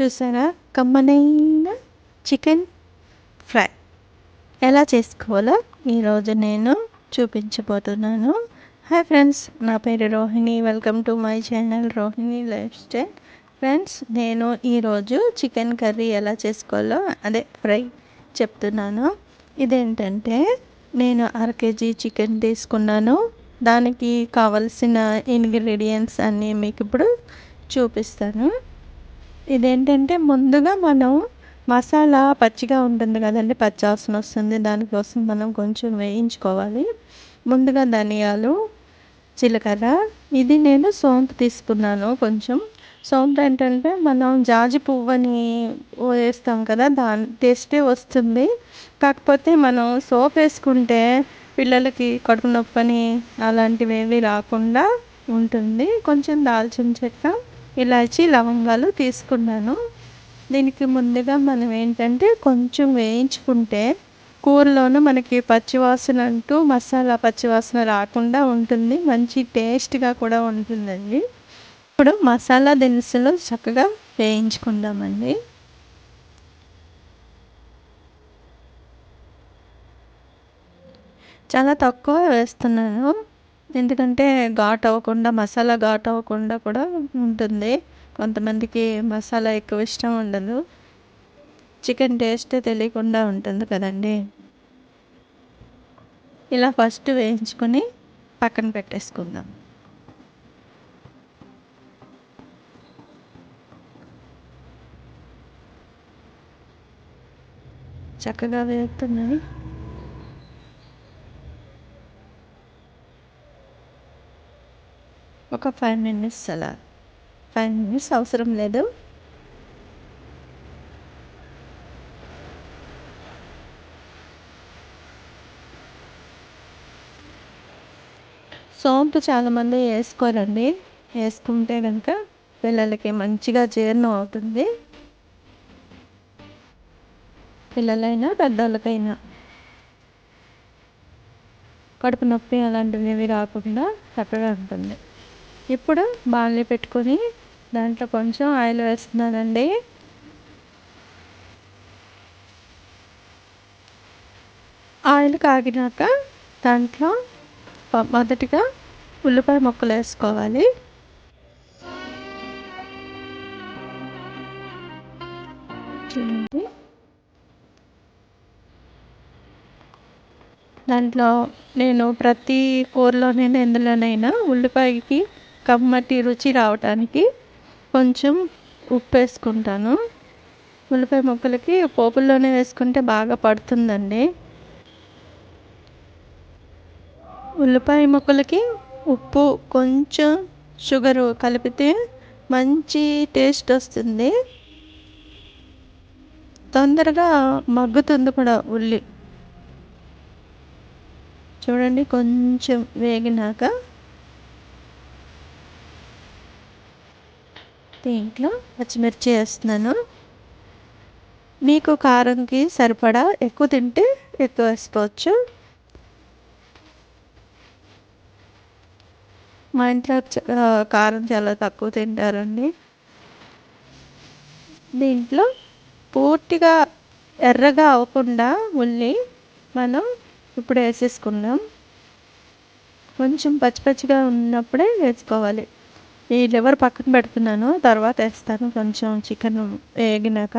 చూసారా? కమ్మనైన chicken fry. ఎలా చేసుకోవాలో ఈరోజు నేను చూపించబోతున్నాను. హాయ్ ఫ్రెండ్స్ నా పేరు Rohini. Welcome to my channel Rohini lifestyle. Friends నేను ఈరోజు చికెన్ కర్రీ ఎలా చేసుకోవాలో అదే ఫ్రై చెప్తున్నాను. ఇదేంటంటే నేను అర కేజీ చికెన్ తీసుకున్నాను. దానికి కావలసిన ఇంగ్రీడియంట్స్ అన్నీ మీకు ఇప్పుడు చూపిస్తాను. ఇదేంటంటే ముందుగా మనం మసాలా పచ్చిగా ఉంటుంది కదండి పచ్చాసన వస్తుంది దానికోసం మనం కొంచెం వేయించుకోవాలి. ముందుగా ధనియాలు జీలకర్ర ఇది నేను సోంపు తీసుకున్నాను కొంచెం. సోంపు ఏంటంటే మనం జాజి పువ్వుని వేస్తాం కదా దాని టేస్టే వస్తుంది. కాకపోతే మనం సోప్ వేసుకుంటే పిల్లలకి కడుపు నొప్పని అలాంటివి ఏవి రాకుండా ఉంటుంది. కొంచెం దాల్చిన చెక్క ఇలాచి లవంగాలు తీసుకున్నాను. దీనికి ముందుగా మనం ఏంటంటే కొంచెం వేయించుకుంటే కూరలోనూ మనకి పచ్చివాసన అంటూ మసాలా పచ్చివాసన రాకుండా ఉంటుంది. మంచి టేస్ట్గా కూడా ఉంటుందండి. ఇప్పుడు మసాలా దినుసులు చక్కగా వేయించుకుందామండి. చాలా తక్కువ వేస్తున్నాను. ఎందుకంటే ఘాట్ అవ్వకుండా మసాలా ఘాట్ అవ్వకుండా కూడా ఉంటుంది. కొంతమందికి మసాలా ఎక్కువ ఇష్టం ఉండదు. చికెన్ టేస్ట్ తెలియకుండా ఉంటుంది కదండి. ఇలా ఫస్ట్ వేయించుకొని పక్కన పెట్టేసుకుందాం. చక్కగా వేగుతున్నాయి. ఒక ఫైవ్ మినిట్స్ అలా. ఫైవ్ మినిట్స్ అవసరం లేదు. సోంపు చాలామంది వేసుకోరండి. వేసుకుంటే కనుక పిల్లలకి మంచిగా జీర్ణం అవుతుంది. పిల్లలైనా పెద్దవాళ్ళకైనా కడుపు నొప్పి అలాంటివి రాకుండా చక్కగా ఉంటుంది. ఇప్పుడు బాణలి పెట్టుకొని దాంట్లో కొంచెం ఆయిల్ వేస్తున్నానండి. ఆయిల్ కాగినాక దాంట్లో మొదటిగా ఉల్లిపాయ ముక్కలు వేసుకోవాలి. చూడండి. దాంట్లో నేను ప్రతి కూరలోనైనా ఎందులోనైనా ఉల్లిపాయకి కమ్మటి రుచి రావటానికి కొంచెం ఉప్పు వేసుకుంటాను ఉల్లిపాయ ముక్కలకి పోపుల్లోనే వేసుకుంటే బాగా పడుతుందండి. ఉల్లిపాయ ముక్కలకి ఉప్పు కొంచెం షుగరు కలిపితే మంచి టేస్ట్ వస్తుంది. తొందరగా మగ్గుతుంది కూడా ఉల్లి. చూడండి కొంచెం వేగినాక దీంట్లో పచ్చిమిర్చి వేస్తున్నాను. మీకు కారంకి సరిపడా ఎక్కువ తింటే ఎక్కువ వేసుకోవచ్చు. మా ఇంట్లో కారం చాలా తక్కువ తింటారండి. దీంట్లో పూర్తిగా ఎర్రగా అవ్వకుండా ఉల్లి మనం ఇప్పుడు వేసేసుకున్నాం కొంచెం పచ్చి పచ్చిగా ఉన్నప్పుడే వేసుకోవాలి. ఈ లివర్ పక్కన పెడుతున్నాను తర్వాత వేస్తాను కొంచెం చికెన్ వేగినాక.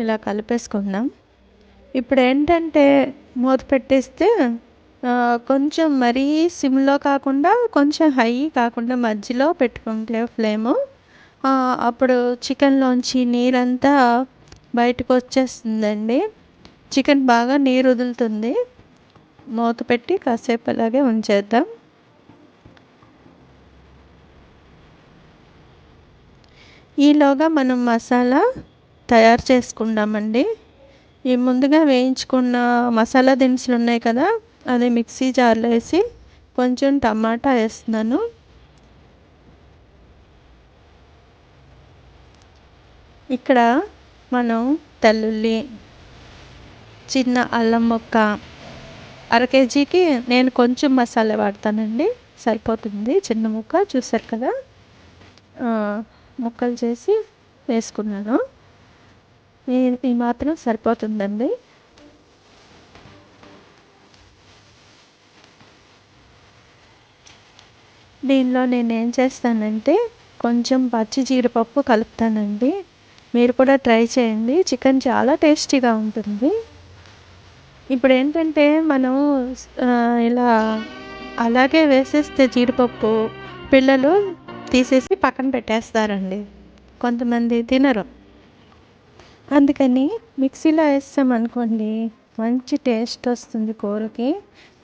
ఇలా కలిపేసుకుందాం. ఇప్పుడు ఏంటంటే మూత పెట్టేస్తే కొంచెం మరీ సిమ్లో కాకుండా కొంచెం హై కాకుండా మధ్యలో పెట్టుకుంటే ఫ్లేము. అప్పుడు చికెన్లోంచి నీరంతా బయటకు వచ్చేస్తుందండి చికెన్ బాగా నీరు వదులుతుంది. మూత పెట్టి కాసేపు అలాగే ఉంచేద్దాం. ఈలోగా మనం మసాలా తయారు చేసుకుందామండి. ఈ ముందుగా వేయించుకున్న మసాలా దినుసులు ఉన్నాయి కదా అది మిక్సీ జార్లో వేసి కొంచెం టమాటా వేస్తున్నాను. ఇక్కడ మనం తెల్లుల్లి చిన్న అల్లం ముక్క అర కేజీకి నేను కొంచెం మసాలా వాడతానండి. సరిపోతుంది. చిన్న ముక్క చూసారు కదా? ముక్కలు చేసి వేసుకున్నాను. ఈ మాత్రం సరిపోతుందండి. దీనిలో నేను ఏం చేస్తానంటే కొంచెం పచ్చి జీడిపప్పు కలుపుతానండి. మీరు కూడా ట్రై చేయండి. చికెన్ చాలా టేస్టీగా ఉంటుంది. ఇప్పుడు ఏంటంటే మనం ఇలా అలాగే వేసేస్తే జీడిపప్పు పిల్లలు తీసేసి పక్కన పెట్టేస్తారండి. కొంతమంది తినరు. అందుకని మిక్సీలో వేస్తామనుకోండి మంచి టేస్ట్ వస్తుంది కూరకి.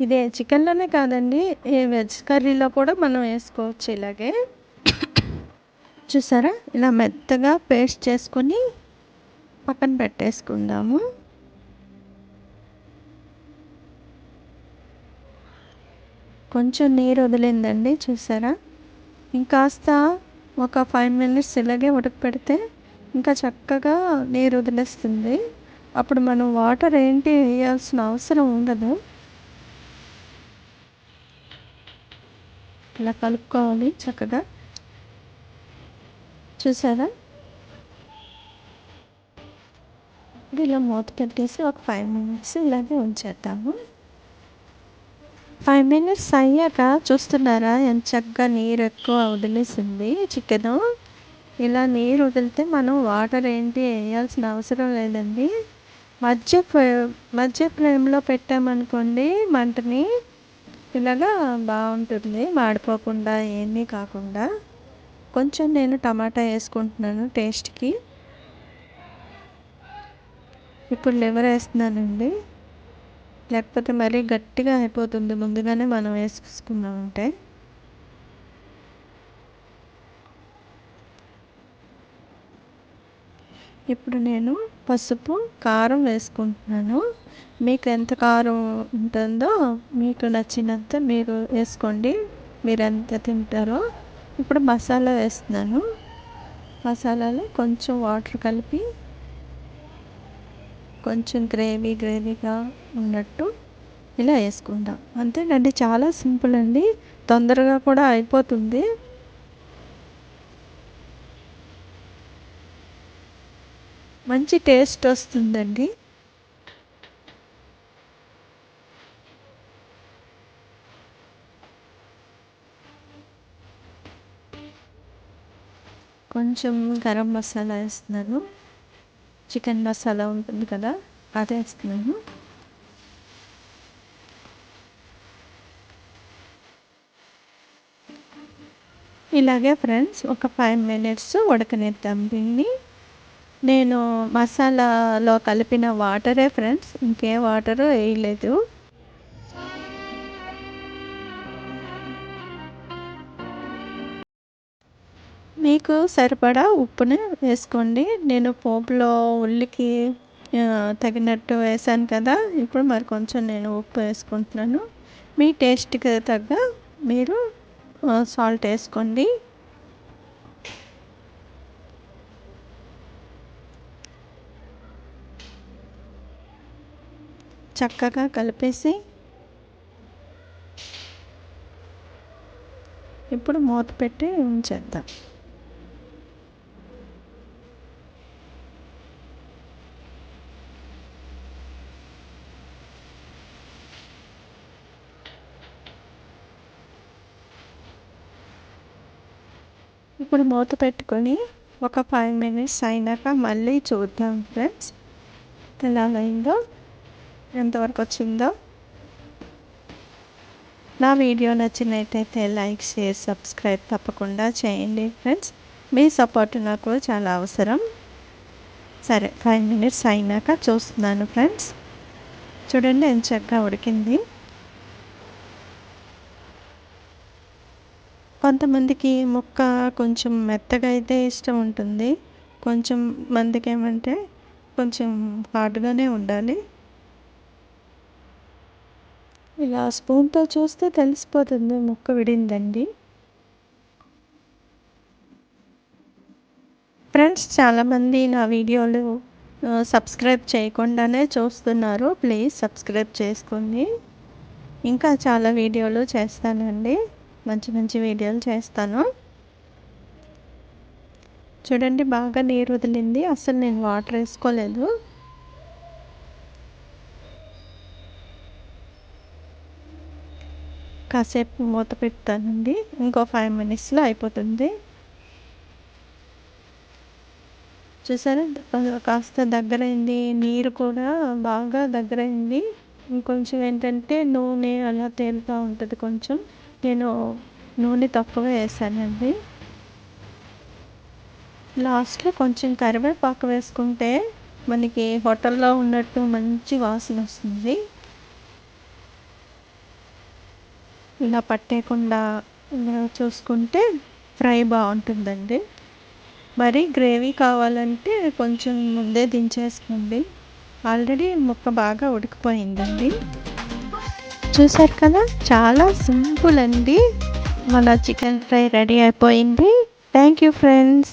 ఇదే చికెన్లోనే కాదండి ఏ వెజ్ కర్రీలో కూడా మనం వేసుకోవచ్చు ఇలాగే. చూసారా? ఇలా మెత్తగా పేస్ట్ చేసుకొని పక్కన పెట్టేసుకుందాము. కొంచెం నీరు వదిలిందండి చూసారా? ఇంకాస్త ఒక ఫైవ్ మినిట్స్ ఇలాగే ఉడకపెడితే ఇంకా చక్కగా నీరు వదిలేస్తుంది. అప్పుడు మనం వాటర్ ఏంటి వేయాల్సిన అవసరం ఉండదు. ఇలా కలుపుకోవాలి చక్కగా. చూసారా? ఇలా మూత పెట్టేసి ఒక ఫైవ్ మినిట్స్ ఇలాగే ఉంచేద్దాము. ఫైవ్ మినిట్స్ అయ్యాక చూస్తున్నారా? ఎంత చక్కగా నీరు ఎక్కువ వదిలేసింది చికెను. ఇలా నీరు వదిలితే మనం వాటర్ ఏంటి వేయాల్సిన అవసరం లేదండి. మధ్య మధ్య ఫ్లేమ్లో పెట్టామనుకోండి మంటని ఇలాగా బాగుంటుంది. మాడిపోకుండా ఏమీ కాకుండా. కొంచెం నేను టమాటా వేసుకుంటున్నాను టేస్ట్కి. ఇప్పుడు లివర్ వేస్తున్నానండి. లేకపోతే మరీ గట్టిగా అయిపోతుంది. ముందుగానే మనం వేసుకున్నామంటే ఇప్పుడు నేను పసుపు కారం వేసుకుంటున్నాను. మీకు ఎంత కారం ఉంటుందో మీకు నచ్చినంత మీరు వేసుకోండి. మీరు ఎంత తింటారో. ఇప్పుడు మసాలా వేస్తున్నాను. మసాలాలో కొంచెం వాటర్ కలిపి కొంచెం గ్రేవీ గ్రేవీగా ఉన్నట్టు ఇలా వేసుకుంటాం. అంతేనండి చాలా సింపుల్ అండి. తొందరగా కూడా అయిపోతుంది. మంచి టేస్ట్ వస్తుందండి. కొంచెం గరం మసాలా వేస్తున్నాను. చికెన్ మసాలా ఉంటుంది కదా అది వేస్తున్నాను ఇలాగే ఫ్రెండ్స్ ఒక ఫైవ్ మినిట్స్ ఉడకనిద్దాం దీన్ని నేను మసాలాలో కలిపిన వాటరే ఫ్రెండ్స్ ఇంకే వాటరు వేయలేదు మీకు సరిపడా ఉప్పుని వేసుకోండి. నేను పోపులో ఉల్లికి తగినట్టు వేసాను కదా ఇప్పుడు మరి కొంచెం నేను ఉప్పు వేసుకుంటున్నాను. మీ టేస్ట్కి తగ్గ మీరు సాల్ట్ వేసుకోండి. చక్కగా కలిపేసి ఇప్పుడు మూత పెట్టి ఉంచేద్దాం. ఇప్పుడు మూత పెట్టుకొని ఒక ఫైవ్ మినిట్స్ అయినాక మళ్ళీ చూద్దాం ఫ్రెండ్స్ ఎలా అయిందో ఎంతవరకు వచ్చిందో. నా వీడియో నచ్చినట్టయితే లైక్ షేర్ సబ్స్క్రైబ్ తప్పకుండా చేయండి ఫ్రెండ్స్ మీ సపోర్ట్ నాకు చాలా అవసరం. సరే ఫైవ్ మినిట్స్ అయినాక చూస్తున్నాను ఫ్రెండ్స్ చూడండి ఎంత చక్కగా ఉడికింది. కొంతమందికి ముక్క కొంచెం మెత్తగా అయితే ఇష్టం ఉంటుంది. కొంచెం మందికి ఏమంటే కొంచెం హార్డ్గానే ఉండాలి. ఇలా స్పూన్తో చూస్తే తెలిసిపోతుంది ముక్క విడిందండి. ఫ్రెండ్స్ చాలామంది నా వీడియోలు సబ్స్క్రైబ్ చేయకుండానే చూస్తున్నారు. ప్లీజ్ సబ్స్క్రైబ్ చేసుకోండి. ఇంకా చాలా వీడియోలు చేస్తానండి. మంచి మంచి వీడియోలు చేస్తాను. చూడండి బాగా నీరు వదిలింది. అసలు నేను వాటర్ వేసుకోలేదు. కాసేపు మూత పెడతానండి. ఇంకో ఫైవ్ మినిట్స్లో అయిపోతుంది. చూసారా? కాస్త దగ్గరైంది. నీరు కూడా బాగా దగ్గరైంది. ఇంకొంచెం ఏంటంటే నూనె అలా తేలుతూ ఉంటుంది కొంచెం. నేను నూనె తక్కువ వేసానండి. లాస్ట్లో కొంచెం కరివేపాకు వేసుకుంటే మనకి హోటల్లో ఉన్నట్టు మంచి వాసన వస్తుంది. ఇలా పట్టేయకుండా చూసుకుంటే ఫ్రై బాగుంటుందండి. మరి గ్రేవీ కావాలంటే కొంచెం ముందే దించేసుకోండి. ఆల్రెడీ ముక్క బాగా ఉడికిపోయిందండి. చూసారు కదా? చాలా సింపుల్ అండి. మన చికెన్ ఫ్రై రెడీ అయిపోయింది. Thank you friends.